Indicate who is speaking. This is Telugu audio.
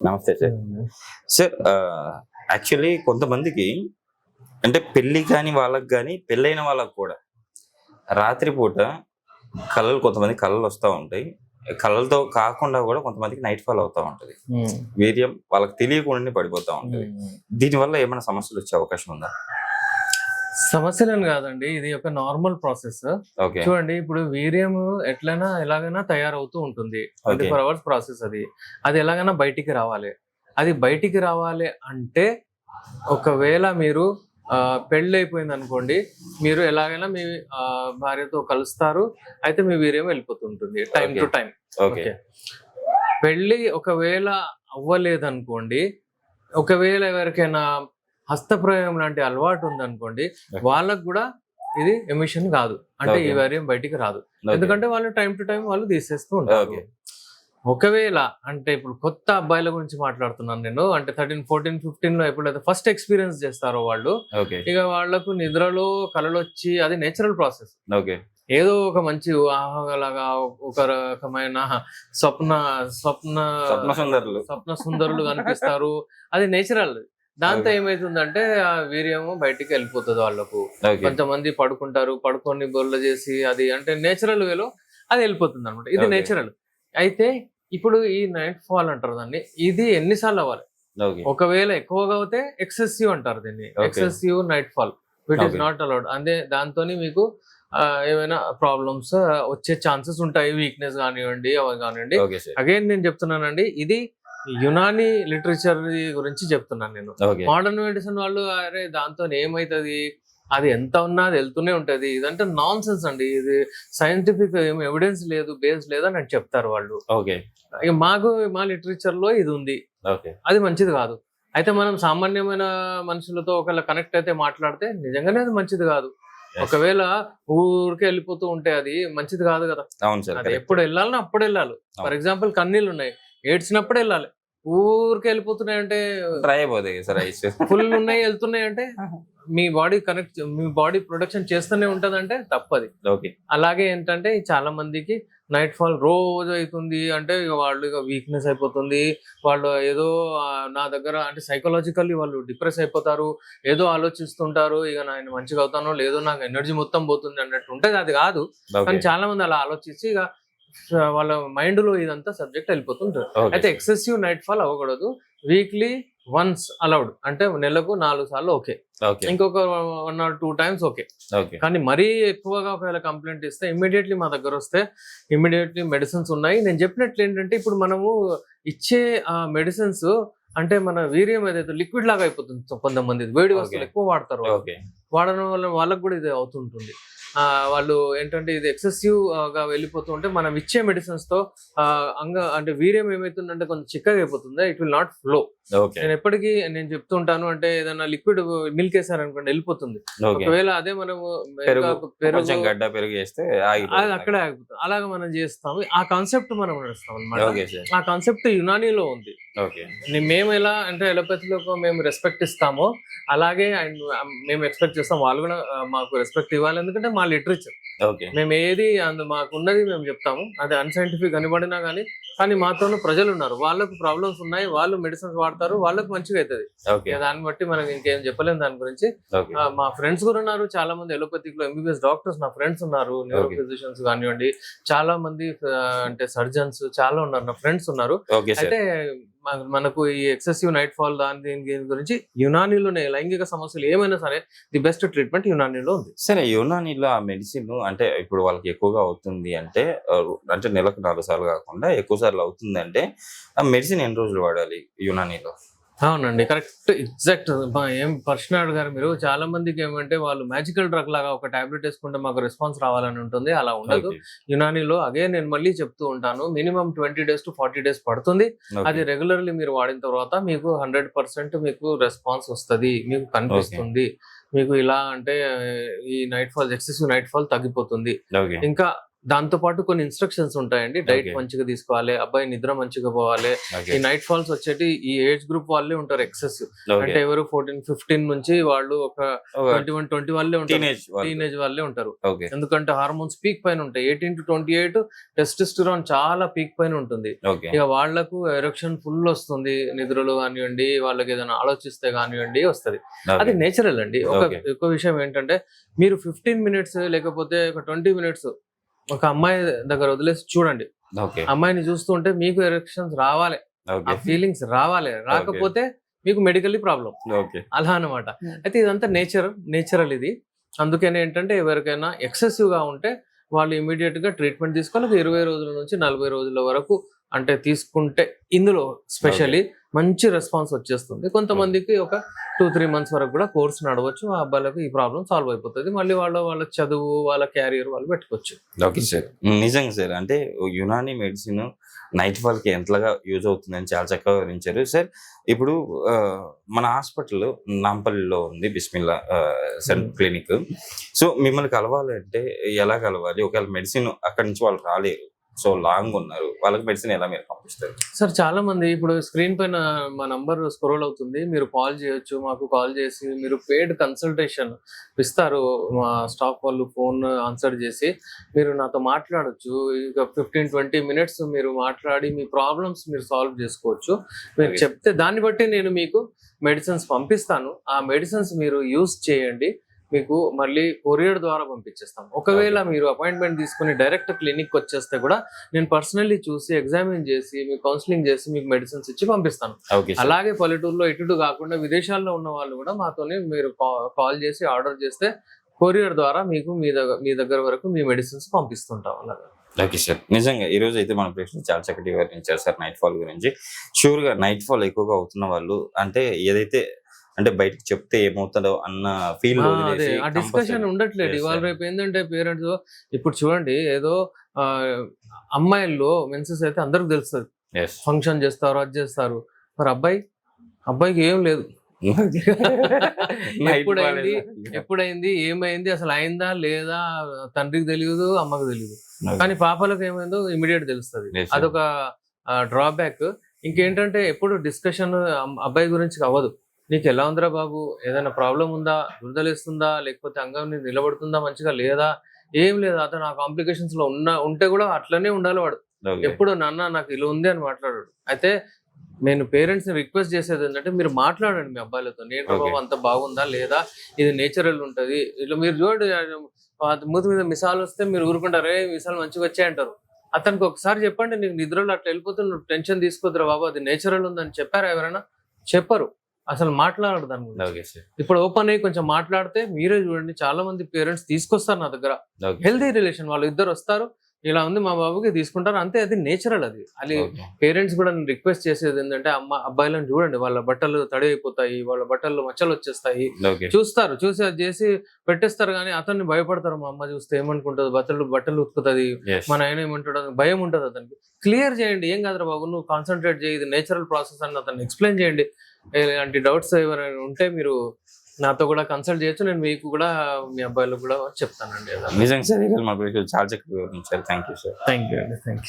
Speaker 1: నమస్తే సార్. సార్ యాక్చువల్లీ కొంతమందికి అంటే పెళ్ళి కాని వాళ్ళకి కానీ పెళ్ళైన వాళ్ళకి కూడా రాత్రిపూట కళలు కొంతమంది కళలు వస్తూ ఉంటాయి. కళలతో కాకుండా కూడా కొంతమందికి నైట్ ఫాల్ అవుతూ ఉంటుంది. వీర్యం వాళ్ళకి తెలియకుండానే పడిపోతూ ఉంటుంది. దీనివల్ల ఏమైనా సమస్యలు వచ్చే అవకాశం ఉందా?
Speaker 2: సమస్యలను కాదండి ఇది ఒక నార్మల్ ప్రాసెస్. చూడండి ఇప్పుడు వీర్యం ఎట్లైనా ఎలాగైనా తయారవుతూ ఉంటుంది. ట్వంటీ. ఫోర్ అవర్స్ ప్రాసెస్ అది. అది ఎలాగైనా బయటికి రావాలి. అది బయటికి రావాలి అంటే ఒకవేళ మీరు పెళ్ళి అయిపోయింది అనుకోండి మీరు ఎలాగైనా మీ భార్యతో కలుస్తారు అయితే మీ వీర్యం వెళ్ళిపోతుంటుంది time to. Time.
Speaker 1: Okay.
Speaker 2: Okay. పెళ్ళి ఒకవేళ అవ్వలేదనుకోండి ఒకవేళ ఎవరికైనా హస్తప్రయోగం లాంటి అలవాటు ఉందనుకోండి. వాళ్ళకు కూడా ఇది ఎమిషన్ కాదు. అంటే ఈ. వైర్యం బయటికి రాదు. ఎందుకంటే వాళ్ళు టైం టు టైం వాళ్ళు తీసేస్తూ ఉంటారు. ఒకవేళ అంటే ఇప్పుడు కొత్త అబ్బాయిల గురించి మాట్లాడుతున్నాను నేను అంటే థర్టీన్ ఫోర్టీన్ ఫిఫ్టీన్లో ఎప్పుడైతే ఫస్ట్ ఎక్స్పీరియన్స్ చేస్తారో వాళ్ళు ఇక వాళ్ళకు నిద్రలో కలలు వచ్చి అది నేచురల్ ప్రాసెస్
Speaker 1: ఓకే
Speaker 2: ఏదో ఒక మంచి ఊహాలాగా ఒక రకమైన స్వప్న స్వప్న
Speaker 1: స్వప్న సుందరులు.
Speaker 2: స్వప్న సుందరులు కనిపిస్తారు. అది నేచురల్ దాంతో. ఏమైతుందంటే ఆ వీర్యము బయటికి వెళ్ళిపోతుంది వాళ్ళకు. కొంతమంది పడుకుంటారు పడుకొని బొల్ల చేసి అది అంటే నేచురల్ వేలో అది వెళ్ళిపోతుంది అనమాట ఇది. నేచురల్. అయితే ఇప్పుడు ఈ నైట్ ఫాల్ అంటారు దాన్ని. ఇది ఎన్నిసార్లు అవ్వాలి? ఒకవేళ ఎక్కువగా అవుతే ఎక్సెసివ్ అంటారు దీన్ని. Excessive night fall. It is
Speaker 1: Okay.
Speaker 2: Not allowed అదే దాంతో మీకు ఏమైనా ప్రాబ్లమ్స్ వచ్చే ఛాన్సెస్ ఉంటాయి. వీక్నెస్ కానివ్వండి అవి కానివ్వండి. అగైన్ నేను చెప్తున్నానండి ఇది యునాని లిటరేచర్ గురించి చెప్తున్నాను నేను. మోడర్న్ మెడిసిన్ వాళ్ళు అరే దాంతో ఏమైతుంది? అది ఎంత ఉన్నా అది వెళ్తూనే ఉంటది. ఇదంటే నాన్ సెన్స్ అండి. ఇది సైంటిఫిక్ ఏం ఎవిడెన్స్ లేదు బేస్ లేదు అని చెప్తారు వాళ్ళు.
Speaker 1: ఓకే.
Speaker 2: ఇక మాకు మా లిటరేచర్లో ఇది ఉంది.
Speaker 1: ఓకే.
Speaker 2: అది మంచిది కాదు. అయితే మనం సామాన్యమైన మనుషులతో ఒకవేళ కనెక్ట్ అయితే మాట్లాడితే నిజంగానే అది మంచిది కాదు. ఒకవేళ ఊరికే వెళ్ళిపోతూ ఉంటే అది మంచిది కాదు కదా.
Speaker 1: అవును సార్
Speaker 2: ఎప్పుడు వెళ్ళాలని అప్పుడు వెళ్ళాలి. ఫర్. ఎగ్జాంపుల్ కన్నీళ్ళు ఉన్నాయి. ఏడ్చినప్పుడు వెళ్ళాలి. ఊరికే వెళ్ళిపోతున్నాయి అంటే
Speaker 1: ట్రై అయిపోతాయి సార్
Speaker 2: ఫుల్ ఉన్నాయి వెళ్తున్నాయి అంటే మీ బాడీ కనెక్ట్ మీ బాడీ ప్రొడక్షన్ చేస్తూనే ఉంటదంటే తప్పది.
Speaker 1: ఓకే
Speaker 2: అలాగే ఏంటంటే చాలా మందికి నైట్ ఫాల్ రోజు అవుతుంది అంటే ఇక వాళ్ళు ఇక వీక్నెస్ అయిపోతుంది వాళ్ళు ఏదో నా దగ్గర అంటే సైకలాజికల్లీ వాళ్ళు డిప్రెస్ అయిపోతారు ఏదో ఆలోచిస్తుంటారు ఇక నేను మంచిగా అవుతానో లేదో నాకు ఎనర్జీ మొత్తం పోతుంది అన్నట్టు ఉంటుంది అది కాదు. కానీ చాలా మంది అలా ఆలోచించి ఇక వాళ్ళ మైండ్లో ఇదంతా సబ్జెక్ట్ వెళ్ళిపోతుంటారు అయితే ఎక్సెసివ్ నైట్ ఫాల్ అవ్వకూడదు. వీక్లీ వన్స్ అలౌడ్ అంటే నెలకు నాలుగు సార్లు ఓకే ఇంకొక one or two times okay కానీ మరీ ఎక్కువగా ఒకవేళ కంప్లైంట్ ఇస్తే ఇమ్మీడియట్లీ మా దగ్గర వస్తే ఇమ్మీడియట్లీ మెడిసిన్స్ ఉన్నాయి. నేను చెప్పినట్లు ఏంటంటే ఇప్పుడు మనము ఇచ్చే ఆ మెడిసిన్స్ అంటే మన వీర్యం ఏదైతే లిక్విడ్ లాగా అయిపోతుంది కొంతమంది వేడి వస్తువులు. ఎక్కువ వాడతారు వాడడం వల్ల వాళ్ళకు కూడా ఇది అవుతుంటుంది. ఆ, వాళ్ళు ఏంటంటే ఇది ఎక్సెసివ్గా వెళ్ళిపోతూ ఉంటే మనం ఇచ్చే మెడిసిన్స్తో అంగ అంటే వీర్యం ఏమైతుందంటే కొంచెం చిక్కగా అయిపోతుంది. It will not flow. నేను ఎప్పటికీ నేను చెప్తుంటాను అంటే ఏదైనా లిక్విడ్ మిల్క్ వేసారనుకోండి వెళ్ళిపోతుంది. ఒకవేళ అదే మనము
Speaker 1: గడ్డ పెరుగు చేస్తే
Speaker 2: అది అక్కడే ఆగిపోతుంది. అలాగే మనం చేస్తాము. ఆ కాన్సెప్ట్ మనం నడుస్తాం అనమాట ఆ కాన్సెప్ట్ యునానీలో ఉంది. మేము ఎలా అంటే ఎలోపతిలో మేము రెస్పెక్ట్ ఇస్తామో అలాగే ఆయన మేము ఎక్స్పెక్ట్ చేస్తాం. వాళ్ళు కూడా మాకు రెస్పెక్ట్ ఇవ్వాలి. ఎందుకంటే మా లిటరేచర్ మేము ఏది అందు మాకు ఉన్నది మేము చెప్తాము. అది అన్సైంటిఫిక్ కనబడినా కానీ కానీ మాతోనే ప్రజలు ఉన్నారు. వాళ్ళకు ప్రాబ్లమ్స్ ఉన్నాయి. వాళ్ళు మెడిసిన్స్ వాడతారు. వాళ్ళకు మంచిగా అవుతుంది దాన్ని బట్టి మనం ఇంకేం చెప్పలేము దాని గురించి. మా ఫ్రెండ్స్ కూడా ఉన్నారు. చాలా మంది ఎలోపతిక్లో ఎంబీబీఎస్ డాక్టర్స్ నా ఫ్రెండ్స్ ఉన్నారు. న్యూరో ఫిజిషియన్స్ కానివ్వండి చాలా మంది అంటే సర్జన్స్ చాలా ఉన్నారు. నా ఫ్రెండ్స్ ఉన్నారు. అయితే మనకు ఈ ఎక్సెసివ్ నైట్ ఫాల్ దాని దీని గురించి యునానీలోనే లైంగిక సమస్యలు ఏమైనా సరే ది బెస్ట్ ట్రీట్మెంట్ యునానీలో ఉంది.
Speaker 1: సరే యునానీలో ఆ మెడిసిన్ అంటే ఇప్పుడు వాళ్ళకి ఎక్కువగా అవుతుంది అంటే అంటే నెలకు నాలుగు సార్లు కాకుండా ఎక్కువ సార్లు అవుతుంది అంటే ఆ మెడిసిన్ ఎన్ని రోజులు వాడాలి యునానీలో?
Speaker 2: అవునండి కరెక్ట్. ఎగ్జాక్ట్. ఏం పర్సన్ అడిగారు మీరు చాలా మందికి ఏమంటే వాళ్ళు మ్యాజికల్ డ్రగ్ లాగా ఒక టాబ్లెట్ వేసుకుంటే మాకు రెస్పాన్స్ రావాలని ఉంటుంది అలా ఉండదు. యునానీలో అగే నేను మళ్ళీ చెప్తూ ఉంటాను minimum twenty days to forty days పడుతుంది. అది రెగ్యులర్లీ మీరు వాడిన తర్వాత మీకు హండ్రెడ్ పర్సెంట్ మీకు రెస్పాన్స్ వస్తుంది మీకు కనిపిస్తుంది. మీకు ఇలా అంటే ఈ night fall excessive night fall తగ్గిపోతుంది. ఇంకా దాంతో పాటు కొన్ని ఇన్స్ట్రక్షన్స్ ఉంటాయండి. డైట్. మంచిగా తీసుకోవాలి అబ్బాయి నిద్ర మంచిగా పోవాలి. ఈ నైట్ ఫాల్స్ వచ్చేటి ఈ ఏజ్ గ్రూప్ వాళ్ళే ఉంటారు ఎక్సెస్ అంటే ఎవరు ఫోర్టీన్ ఫిఫ్టీన్ నుంచి వాళ్ళు ఒక ట్వంటీ వన్ ట్వంటీ వాళ్ళే ఉంటారు.
Speaker 1: టీనేజ్
Speaker 2: వాళ్ళే. ఉంటారు. ఎందుకంటే హార్మోన్స్ పీక్ పైన ఉంటాయి. Eighteen to twenty eight testosterone చాలా పీక్ పైన ఉంటుంది. ఇక వాళ్ళకు ఎరక్షన్ ఫుల్ వస్తుంది. నిద్రలు కానివ్వండి వాళ్ళకి ఏదైనా ఆలోచిస్తే కానివ్వండి వస్తది. అది నేచురల్ అండి. ఒక విషయం ఏంటంటే మీరు ఫిఫ్టీన్ మినిట్స్ లేకపోతే ఒక ట్వంటీ మినిట్స్ ఒక అమ్మాయి దగ్గర వదిలేసి చూడండి. అమ్మాయిని చూస్తుంటే మీకు ఎరక్షన్స్ రావాలి. ఆ ఫీలింగ్స్ రావాలి. రాకపోతే మీకు మెడికల్లీ ప్రాబ్లం అలా అన్నమాట.
Speaker 3: Hmm.
Speaker 2: అయితే ఇదంతా నేచర్ నేచురల్ ఇది. అందుకని ఏంటంటే ఎవరికైనా ఎక్సెసివ్గా ఉంటే వాళ్ళు ఇమీడియట్గా ట్రీట్మెంట్ తీసుకోవాలి. ఇరవై రోజుల నుంచి నలభై రోజుల వరకు అంటే తీసుకుంటే ఇందులో స్పెషల్లీ మంచి రెస్పాన్స్ వచ్చేస్తుంది. కొంతమందికి ఒక టూ త్రీ మంత్స్ వరకు కూడా కోర్స్ నడవచ్చు. ఆ అబ్బాయిలకు ఈ ప్రాబ్లం సాల్వ్ అయిపోతుంది. మళ్ళీ వాళ్ళ వాళ్ళ చదువు వాళ్ళ క్యారియర్ వాళ్ళు పెట్టుకోవచ్చు.
Speaker 1: Okay sir. నిజంగా సార్ అంటే యునాని మెడిసిన్ నైట్ వాళ్ళకి ఎంతగా యూజ్ అవుతుందని చాలా చక్కగా వివరించారు. సార్ ఇప్పుడు మన హాస్పిటల్ నాంపల్లిలో ఉంది బిస్మిల్లా సెంట్. క్లినిక్. సో మిమ్మల్ని కలవాలంటే ఎలా కలవాలి? ఒకవేళ మెడిసిన్ అక్కడి నుంచి వాళ్ళు రాలేరు సో లాంగ్ ఉన్నారు. వాళ్ళకి మెడిసిన్ ఎలా మీరు పంపిస్తారు?
Speaker 2: సార్ చాలా మంది ఇప్పుడు స్క్రీన్ పైన మా నంబర్ స్క్రోల్ అవుతుంది. మీరు కాల్ చేయొచ్చు మాకు కాల్ చేసి మీరు పేడ్ కన్సల్టేషన్ ఇస్తారు. మా స్టాఫ్ వాళ్ళు ఫోన్ ఆన్సర్ చేసి మీరు నాతో మాట్లాడొచ్చు. ఇక ఫిఫ్టీన్ ట్వంటీ మినిట్స్ మీరు మాట్లాడి మీ ప్రాబ్లమ్స్ మీరు సాల్వ్ చేసుకోవచ్చు. మీరు. చెప్తే దాన్ని బట్టి నేను మీకు మెడిసిన్స్ పంపిస్తాను. ఆ మెడిసిన్స్ మీరు యూస్ చేయండి. మీకు మళ్ళీ కొరియర్ ద్వారా పంపించేస్తాం. ఒకవేళ మీరు అపాయింట్మెంట్ తీసుకుని డైరెక్ట్ క్లినిక్ వచ్చేస్తే కూడా నేను పర్సనల్లీ చూసి ఎగ్జామిన్ చేసి మీకు కౌన్సిలింగ్ చేసి మీకు మెడిసిన్స్ ఇచ్చి పంపిస్తాను. అలాగే పల్లెటూరులో ఇటు కాకుండా విదేశాల్లో ఉన్న వాళ్ళు కూడా మాతోనే మీరు కాల్ చేసి ఆర్డర్ చేస్తే కొరియర్ ద్వారా మీకు మీ దగ్గర మీ దగ్గర వరకు మీ మెడిసిన్స్ పంపిస్తుంటాం. అలాగా.
Speaker 1: Okay sir. నిజంగా ఈ రోజు అయితే మన ప్రశ్న చాలా చక్కటి వివరించారు సార్ నైట్ ఫాల్ గురించి. షూర్గా నైట్ ఫాల్ ఎక్కువగా అవుతున్న వాళ్ళు అంటే ఏదైతే అంటే బయటకు చెప్తే ఏమవుతుందో అన్న ఫీల్
Speaker 2: ఆ, అదే. ఆ డిస్కషన్ ఉండట్లేదు. ఇవాళ. రేపు ఏంటంటే పేరెంట్స్ ఇప్పుడు చూడండి ఏదో అమ్మాయిల్లో మెన్సెస్ అయితే అందరికి తెలుస్తుంది. ఫంక్షన్ చేస్తారు అది చేస్తారు. మరి అబ్బాయి అబ్బాయికి ఏం లేదు. ఎప్పుడైంది ఎప్పుడైంది ఏమైంది అసలు అయిందా లేదా తండ్రికి తెలియదు అమ్మకు తెలియదు కానీ పాపలకు ఏమైందో ఇమీడియట్ తెలుస్తుంది. అదొక డ్రాబ్యాక్ ఇంకేంటంటే ఎప్పుడు డిస్కషన్ అబ్బాయి గురించి అవ్వదు. నీకు ఎలా ఉందిరా బాబు? ఏదైనా ప్రాబ్లం ఉందా? దురదలేస్తుందా లేకపోతే అంగం నిలబడుతుందా? మంచిగా లేదా? ఏం లేదు. అతను ఆ కాంప్లికేషన్స్లో ఉన్న ఉంటే కూడా అట్లనే ఉండాలి వాడు. ఎప్పుడు నాన్న నాకు ఇలా ఉంది అని మాట్లాడాడు. అయితే నేను పేరెంట్స్ని రిక్వెస్ట్ చేసేది ఏంటంటే మీరు మాట్లాడండి మీ అబ్బాయిలతో. నేను. బాబు అంత బాగుందా? లేదా? ఇది నేచురల్ ఉంటది. ఇట్లా మీరు చూడండి మూతి మీద మిసాలు వస్తే మీరు ఊరుకుంటారు. ఏ మిసాలు మంచిగా వచ్చాయి అంటారు. అతనికి ఒకసారి చెప్పండి నీకు నిద్రలో అట్లా వెళ్ళిపోతే నువ్వు టెన్షన్ తీసుకోద్దురా బాబు. అది నేచురల్ ఉందని చెప్పారా ఎవరైనా? చెప్పరు. అసలు మాట్లాడరు దాని గురించి.
Speaker 1: Okay sir.
Speaker 2: ఇప్పుడు ఓపెన్ అయ్యి కొంచెం మాట్లాడితే మీరే చూడండి చాలా మంది పేరెంట్స్ తీసుకొస్తారు నా దగ్గర. హెల్దీ రిలేషన్ వాళ్ళు ఇద్దరు వస్తారు ఇలా ఉంది మా బాబుకి తీసుకుంటారు అంతే అది నేచురల్ అది. అది పేరెంట్స్ కూడా నేను రిక్వెస్ట్ చేసేది ఏంటంటే అమ్మ అబ్బాయిలను చూడండి వాళ్ళ బట్టలు తడి అయిపోతాయి వాళ్ళ బట్టలు మచ్చలు వచ్చేస్తాయి. చూస్తారు చూసి అది చేసి పెట్టేస్తారు కానీ అతన్ని భయపడతారు మా అమ్మ చూస్తే ఏమనుకుంటుంది బట్టలు బట్టలు ఉతుకుతుంది. మా నాయన ఏమంటాడు భయం ఉంటుంది అతనికి. క్లియర్ చేయండి ఏం కాదురా బాబు నువ్వు కాన్సన్ట్రేట్ చేయి ఇది నేచురల్ ప్రాసెస్ అని అతన్ని. ఎక్స్ప్లెయిన్ చేయండి. ఇలాంటి డౌట్స్ ఎవరైనా ఉంటే మీరు నాతో కూడా కన్సల్ట్ చేయొచ్చు. నేను మీకు కూడా మీ అబ్బాయిలకు కూడా చెప్తానండి.
Speaker 1: నిజంగా సార్ మా చాలా చక్కగా thank you sir
Speaker 2: thank you అండి. థ్యాంక్